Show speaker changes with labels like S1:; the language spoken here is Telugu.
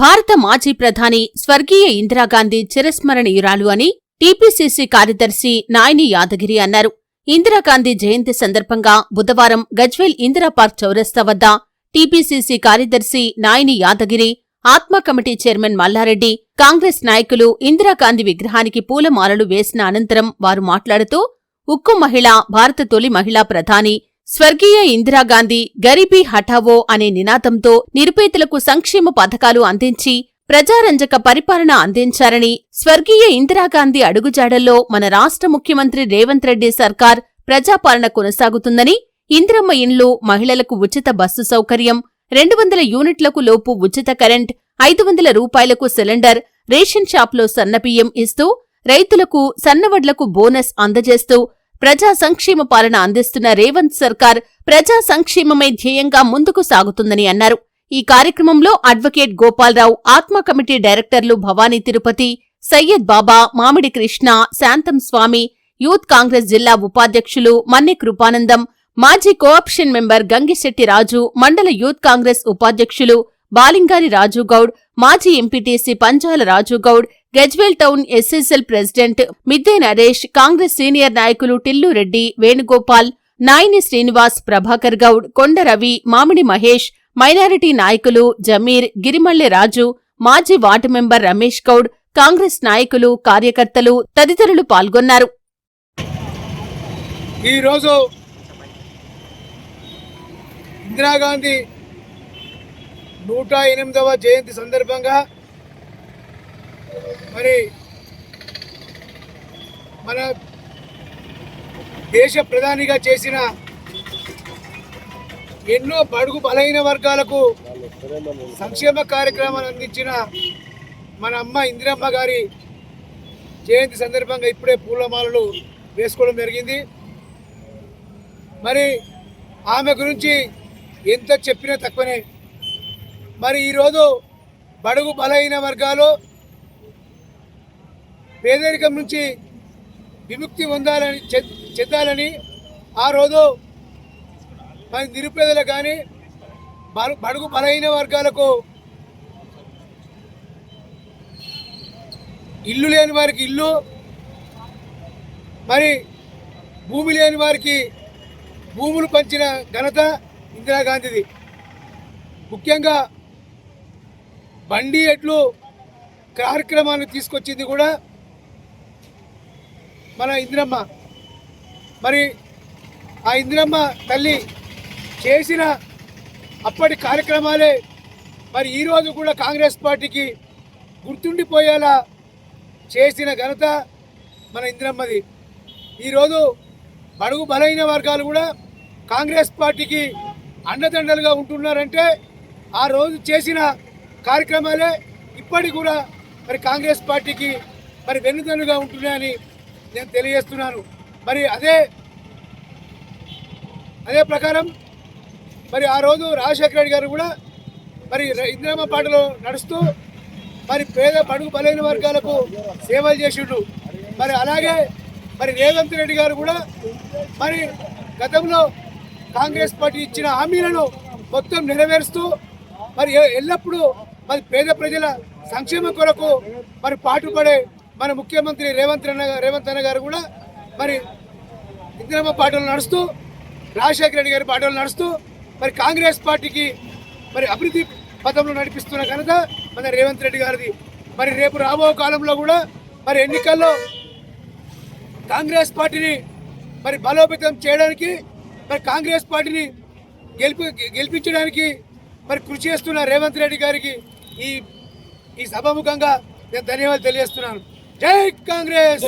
S1: భారత మాజీ ప్రధాని స్వర్గీయ ఇందిరాగాంధీ చిరస్మరణీయురాలు అని టీపీసీసీ కార్యదర్శి నాయని యాదగిరి అన్నారు. ఇందిరాగాంధీ జయంతి సందర్భంగా బుధవారం గజ్వేల్ ఇందిరా పార్క్ చౌరస్తా వద్ద టీపీసీసీ కార్యదర్శి నాయని యాదగిరి ఆత్మ కమిటీ చైర్మన్ మల్లారెడ్డి కాంగ్రెస్ నాయకులు ఇందిరాగాంధీ విగ్రహానికి పూలమాలలు వేసిన అనంతరం వారు మాట్లాడుతూ ఉక్కు మహిళ భారత తొలి మహిళా ప్రధాని స్వర్గీయ ఇందిరాగాంధీ గరీబీ హఠావో అనే నినాదంతో నిరుపేదలకు సంక్షేమ పథకాలు అందించి ప్రజారంజక పరిపాలన అందించారని స్వర్గీయ ఇందిరాగాంధీ అడుగుజాడల్లో మన రాష్ట్ర ముఖ్యమంత్రి రేవంత్ రెడ్డి సర్కార్ ప్రజాపాలన కొనసాగుతుందని ఇందిరమ్మ ఇండ్లు మహిళలకు ఉచిత బస్సు సౌకర్యం రెండు వందల యూనిట్లకు లోపు ఉచిత కరెంట్ ఐదు వందల రూపాయలకు సిలిండర్ రేషన్ షాప్లో సన్నబియ్యం ఇస్తూ రైతులకు సన్నవడ్లకు బోనస్ అందజేస్తూ ప్రజా సంక్షేమ పాలన అందిస్తున్న రేవంత్ సర్కార్ ప్రజా సంక్షేమమే ధ్యేయంగా ముందుకు సాగుతుందని అన్నారు. ఈ కార్యక్రమంలో అడ్వకేట్ గోపాలరావు ఆత్మ కమిటీ డైరెక్టర్లు భవానీ తిరుపతి సయ్యద్ బాబా మామిడి కృష్ణ శాంతం స్వామి యూత్ కాంగ్రెస్ జిల్లా ఉపాధ్యక్షులు మన్నె కృపానందం మాజీ కోఆప్షన్ మెంబర్ గంగిశెట్టి రాజు మండల యూత్ కాంగ్రెస్ ఉపాధ్యక్షులు బాలింగారి రాజుగౌడ్ మాజీ MPTC Panjala Rajugoud Gajwel town SSL president Midde Naresh Congress senior నాయకులు టిల్లు రెడ్డి వేణుగోపాల్ నాయిని శ్రీనివాస్ ప్రభాకర్ గౌడ్ కొండ రవి మామిడి మహేష్ మైనారిటీ నాయకులు జమీర్ గిరిమల్లె రాజు మాజీ వార్డు మెంబర్ రమేష్ గౌడ్ కాంగ్రెస్ నాయకులు కార్యకర్తలు తదితరులు పాల్గొన్నారు.
S2: ఈరోజు ఇందిరాగాంధీ నూట ఎనిమిదవ జయంతి సందర్భంగా మరి మన దేశ ప్రధానిగా చేసిన ఎన్నో బడుగు బలహీన వర్గాలకు సంక్షేమ కార్యక్రమాలు అందించిన మన అమ్మ ఇందిరమ్మ గారి జయంతి సందర్భంగా ఇప్పుడే పూలమాలలు వేసుకోవడం జరిగింది. మరి ఆమె గురించి ఎంత చెప్పినా తక్కువనే. మరి ఈరోజు బడుగు బలహీన వర్గాలు పేదరికం నుంచి విముక్తి పొందాలని చెందాలని ఆ రోజు మరి నిరుపేదలకు కానీ బడుగు బలహీన వర్గాలకు ఇల్లు లేని వారికి ఇల్లు మరి భూమి లేని వారికి భూములు పంచిన ఘనత ఇందిరాగాంధీది. ముఖ్యంగా బండి ఎట్లు కార్యక్రమాన్ని తీసుకొచ్చింది కూడా మన ఇందిరమ్మ. మరి ఆ ఇందిరమ్మ తల్లి చేసిన అప్పటి కార్యక్రమాలే మరి ఈరోజు కూడా కాంగ్రెస్ పార్టీకి గుర్తుండిపోయేలా చేసిన ఘనత మన ఇందిరమ్మది. ఈరోజు బడుగు బలైన వర్గాలు కూడా కాంగ్రెస్ పార్టీకి అండదండలుగా ఉంటున్నారంటే ఆ రోజు చేసిన కార్యక్రమాలే ఇప్పటికి కూడా మరి కాంగ్రెస్ పార్టీకి మరి వెన్నుదన్నుగా ఉంటున్నాయని నేను తెలియజేస్తున్నాను. మరి అదే అదే ప్రకారం మరి ఆ రోజు రాజశేఖర రెడ్డి గారు కూడా మరి ఇందిరామ పాటలో నడుస్తూ మరి పేద పడుగు బలైన వర్గాలకు సేవలు చేసిండు. మరి అలాగే మరి రేవంత్ రెడ్డి గారు కూడా మరి గతంలో కాంగ్రెస్ పార్టీ ఇచ్చిన హామీలను మొత్తం నెరవేరుస్తూ మరి ఎల్లప్పుడూ మరి పేద ప్రజల సంక్షేమం కొరకు మరి పాటుపడే మన ముఖ్యమంత్రి రేవంత్ అన్న రేవంత్ అన్న గారు కూడా మరి ఇందిరమ్మ పాటలు నడుస్తూ రాజశేఖర రెడ్డి గారి పాటలు నడుస్తూ మరి కాంగ్రెస్ పార్టీకి మరి అభివృద్ధి పథంలో నడిపిస్తున్న ఘనత మన రేవంత్ రెడ్డి గారిది. మరి రేపు రాబో కాలంలో కూడా మరి ఎన్నికల్లో కాంగ్రెస్ పార్టీని మరి బలోపేతం చేయడానికి మరి కాంగ్రెస్ పార్టీని గెలిపి గెలిపించడానికి మరి కృషి చేస్తున్న రేవంత్ రెడ్డి గారికి ఈ ఈ సభాముఖంగా నేను ధన్యవాదాలు తెలియజేస్తున్నాను. జై కాంగ్రెస్!